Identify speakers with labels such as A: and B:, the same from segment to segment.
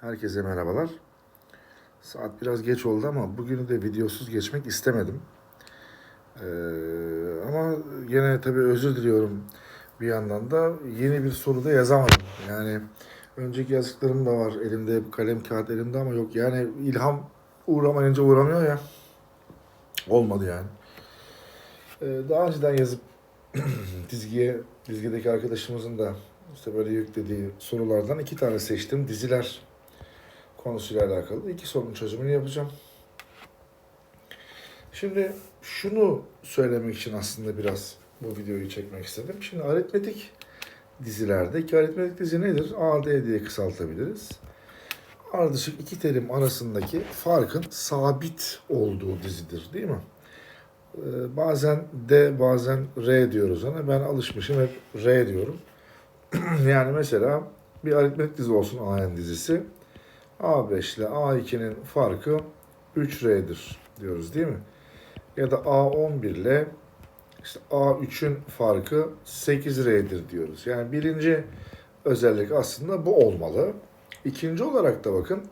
A: Herkese merhabalar. Saat biraz geç oldu ama bugünü de videosuz geçmek istemedim. Ee, ama yine tabii özür diliyorum bir yandan da yeni bir soru da yazamadım. Yani önceki yazdıklarım da var elimde kalem kağıt elimde ama yok yani ilham uğramayınca uğramıyor ya. Olmadı yani. Ee, daha önceden yazıp dizgiye, dizgideki arkadaşımızın da işte böyle yüklediği sorulardan iki tane seçtim. Diziler konusuyla alakalı. iki sorunun çözümünü yapacağım. Şimdi şunu söylemek için aslında biraz bu videoyu çekmek istedim. Şimdi aritmetik dizilerde ki aritmetik dizi nedir? AD diye kısaltabiliriz. Ardışık iki terim arasındaki farkın sabit olduğu dizidir değil mi? Ee, bazen D bazen R diyoruz ona. Ben alışmışım hep R diyorum. yani mesela bir aritmetik dizi olsun AN dizisi. A5 ile A2'nin farkı 3R'dir diyoruz değil mi? Ya da A11 ile işte A3'ün farkı 8R'dir diyoruz. Yani birinci özellik aslında bu olmalı. İkinci olarak da bakın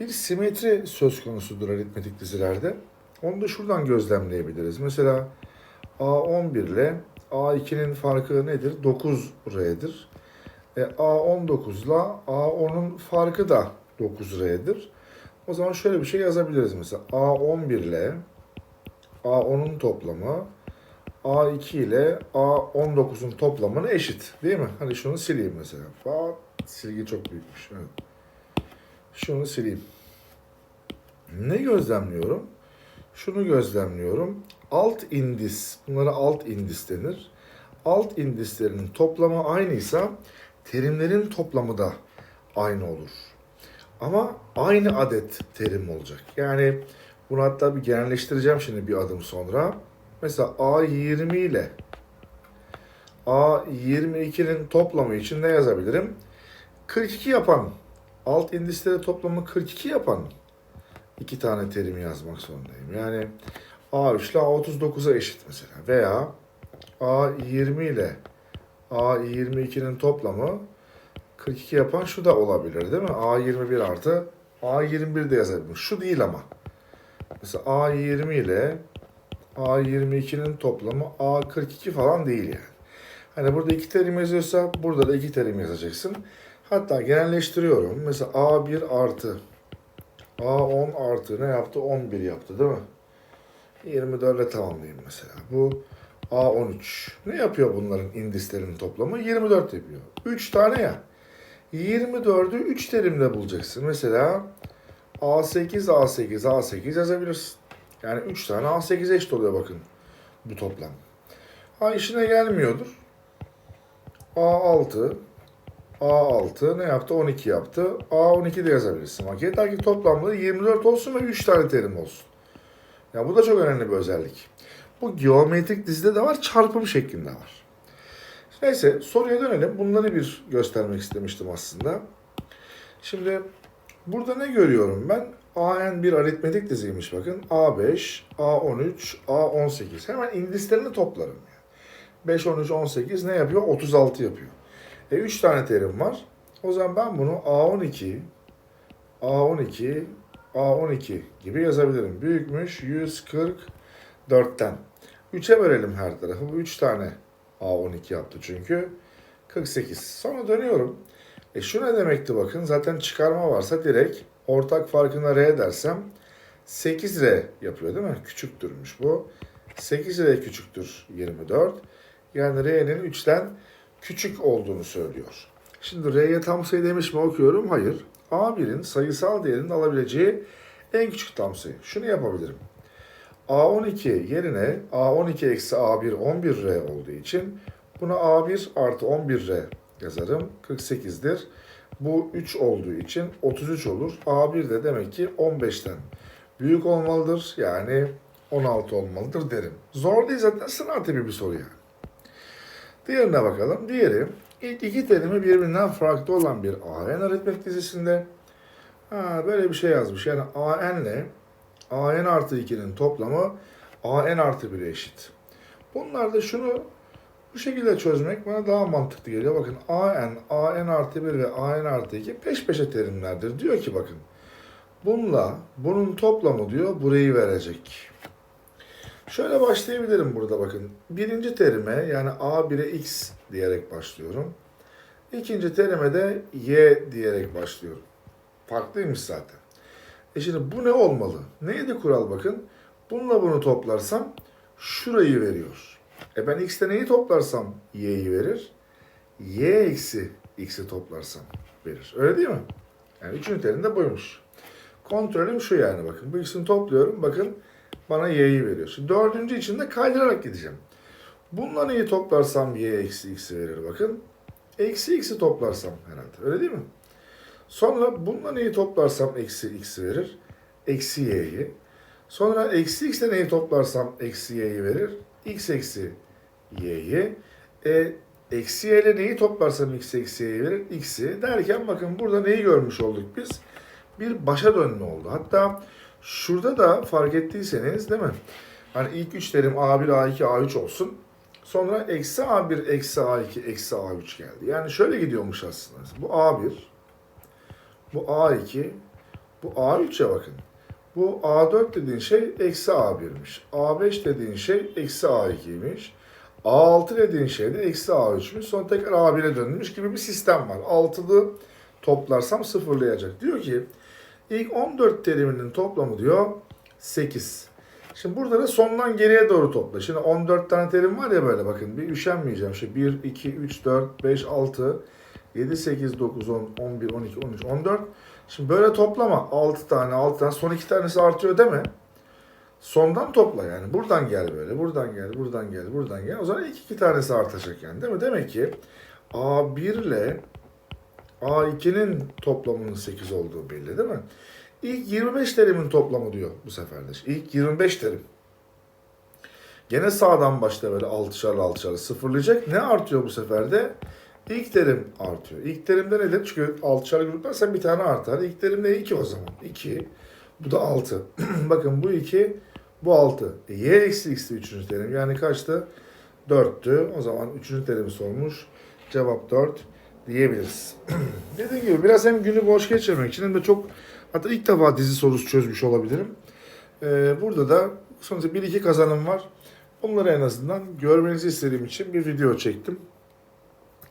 A: bir simetri söz konusudur aritmetik dizilerde. Onu da şuradan gözlemleyebiliriz. Mesela A11 ile A2'nin farkı nedir? 9R'dir. E, A19 ile A10'un farkı da 9R'dir. O zaman şöyle bir şey yazabiliriz mesela. A11 ile A10'un toplamı A2 ile A19'un toplamına eşit. Değil mi? Hani şunu sileyim mesela. Aa, silgi çok büyükmüş. Evet. Şunu sileyim. Ne gözlemliyorum? Şunu gözlemliyorum. Alt indis, bunlara alt indis denir. Alt indislerin toplamı aynıysa terimlerin toplamı da aynı olur. Ama aynı adet terim olacak. Yani bunu hatta bir genelleştireceğim şimdi bir adım sonra. Mesela A20 ile A22'nin toplamı için ne yazabilirim? 42 yapan, alt indisleri toplamı 42 yapan iki tane terimi yazmak zorundayım. Yani A3 ile A39'a eşit mesela. Veya A20 ile A22'nin toplamı 42 yapan şu da olabilir değil mi? A21 artı A21 de yazabilirim. Şu değil ama. Mesela A20 ile A22'nin toplamı A42 falan değil yani. Hani burada iki terim yazıyorsa burada da iki terim yazacaksın. Hatta genelleştiriyorum. Mesela A1 artı A10 artı ne yaptı? 11 yaptı değil mi? 24 ile tamamlayayım mesela. Bu A13. Ne yapıyor bunların indislerin toplamı? 24 yapıyor. 3 tane ya. 24'ü 3 terimle bulacaksın. Mesela A8, A8, A8 yazabilirsin. Yani 3 tane A8 eşit oluyor bakın bu toplam. Ha işine gelmiyordur. A6, A6 ne yaptı? 12 yaptı. A12 de yazabilirsin. Bak yeter ki toplamda 24 olsun ve 3 tane terim olsun. Ya bu da çok önemli bir özellik. Bu geometrik dizide de var, çarpım şeklinde var. Neyse soruya dönelim. Bunları bir göstermek istemiştim aslında. Şimdi burada ne görüyorum ben? AN bir aritmetik diziymiş bakın. A5, A13, A18. Hemen indislerini toplarım. 5, 13, 18 ne yapıyor? 36 yapıyor. E 3 tane terim var. O zaman ben bunu A12, A12, A12 gibi yazabilirim. Büyükmüş 144'ten. 3'e bölelim her tarafı. Bu 3 tane A12 yaptı çünkü. 48. Sonra dönüyorum. E şu ne demekti bakın. Zaten çıkarma varsa direkt ortak farkına R dersem 8R yapıyor değil mi? Küçüktürmüş bu. 8R küçüktür 24. Yani R'nin 3'ten küçük olduğunu söylüyor. Şimdi R'ye tam sayı demiş mi okuyorum? Hayır. A1'in sayısal değerinin alabileceği en küçük tam sayı. Şunu yapabilirim. A12 yerine A12 eksi A1 11R olduğu için buna A1 artı 11R yazarım. 48'dir. Bu 3 olduğu için 33 olur. A1 de demek ki 15'ten büyük olmalıdır. Yani 16 olmalıdır derim. Zor değil zaten sınav tipi bir soru yani. Diğerine bakalım. Diğeri ilk iki terimi birbirinden farklı olan bir AN aritmetik dizisinde ha, böyle bir şey yazmış. Yani AN ile AN artı 2'nin toplamı AN artı 1'e eşit. Bunlar da şunu Bu şekilde çözmek bana daha mantıklı geliyor. Bakın AN, AN artı 1 ve AN artı 2 peş peşe terimlerdir. Diyor ki bakın bununla bunun toplamı diyor burayı verecek. Şöyle başlayabilirim burada bakın. Birinci terime yani A1'e X diyerek başlıyorum. İkinci terime de Y diyerek başlıyorum. Farklıymış zaten. E şimdi bu ne olmalı? Neydi kural bakın? Bununla bunu toplarsam şurayı veriyor. E ben x'te neyi toplarsam y'yi verir. y eksi x'i toplarsam verir. Öyle değil mi? Yani üçüncü terimde buymuş. Kontrolüm şu yani bakın. Bu ikisini topluyorum. Bakın bana y'yi veriyor. Şimdi dördüncü için de kaydırarak gideceğim. Bununla neyi toplarsam y eksi x'i verir bakın. Eksi x'i toplarsam herhalde. Öyle değil mi? Sonra bununla neyi toplarsam eksi x'i verir. Eksi y'yi. Sonra eksi x'le neyi toplarsam eksi y'yi verir. x eksi y'yi. E, eksi y ile neyi toplarsam x eksi y'yi verir. x'i. Derken bakın burada neyi görmüş olduk biz? Bir başa dönme oldu. Hatta şurada da fark ettiyseniz değil mi? Hani ilk üç terim A1, A2, A3 olsun. Sonra eksi A1, eksi A2, eksi A3 geldi. Yani şöyle gidiyormuş aslında. Bu A1, bu A2, bu A3'e bakın. Bu A4 dediğin şey eksi A1'miş. A5 dediğin şey eksi A2'ymiş. A6 dediğin şey de eksi A3'müş. Sonra tekrar A1'e dönmüş gibi bir sistem var. Altılı toplarsam sıfırlayacak. Diyor ki ilk 14 teriminin toplamı diyor 8. Şimdi burada da sondan geriye doğru topla. Şimdi 14 tane terim var ya böyle bakın bir üşenmeyeceğim. Şimdi 1, 2, 3, 4, 5, 6, 7, 8, 9, 10, 11, 12, 13, 14. Şimdi böyle toplama. 6 tane, 6 tane. Son 2 tanesi artıyor deme. Sondan topla yani. Buradan gel böyle. Buradan gel, buradan gel, buradan gel. O zaman ilk iki tanesi artacak yani değil mi? Demek ki A1 ile A2'nin toplamının 8 olduğu belli değil mi? İlk 25 terimin toplamı diyor bu sefer de. İlk 25 terim. Gene sağdan başta böyle altışar altışar sıfırlayacak. Ne artıyor bu sefer de? İlk terim artıyor. İlk terimde nedir? Çünkü altışar gruplarsan bir tane artar. İlk terim ne? 2 o zaman. 2. Bu da 6. Bakın bu 2, bu 6. E, y eksi x'ti 3. terim. Yani kaçtı? 4'tü. O zaman 3. terimi sormuş. Cevap 4 diyebiliriz. Dediğim gibi biraz hem günü boş geçirmek için hem de çok hatta ilk defa dizi sorusu çözmüş olabilirim. Ee, burada da sonuçta 1-2 kazanım var. Onları en azından görmenizi istediğim için bir video çektim.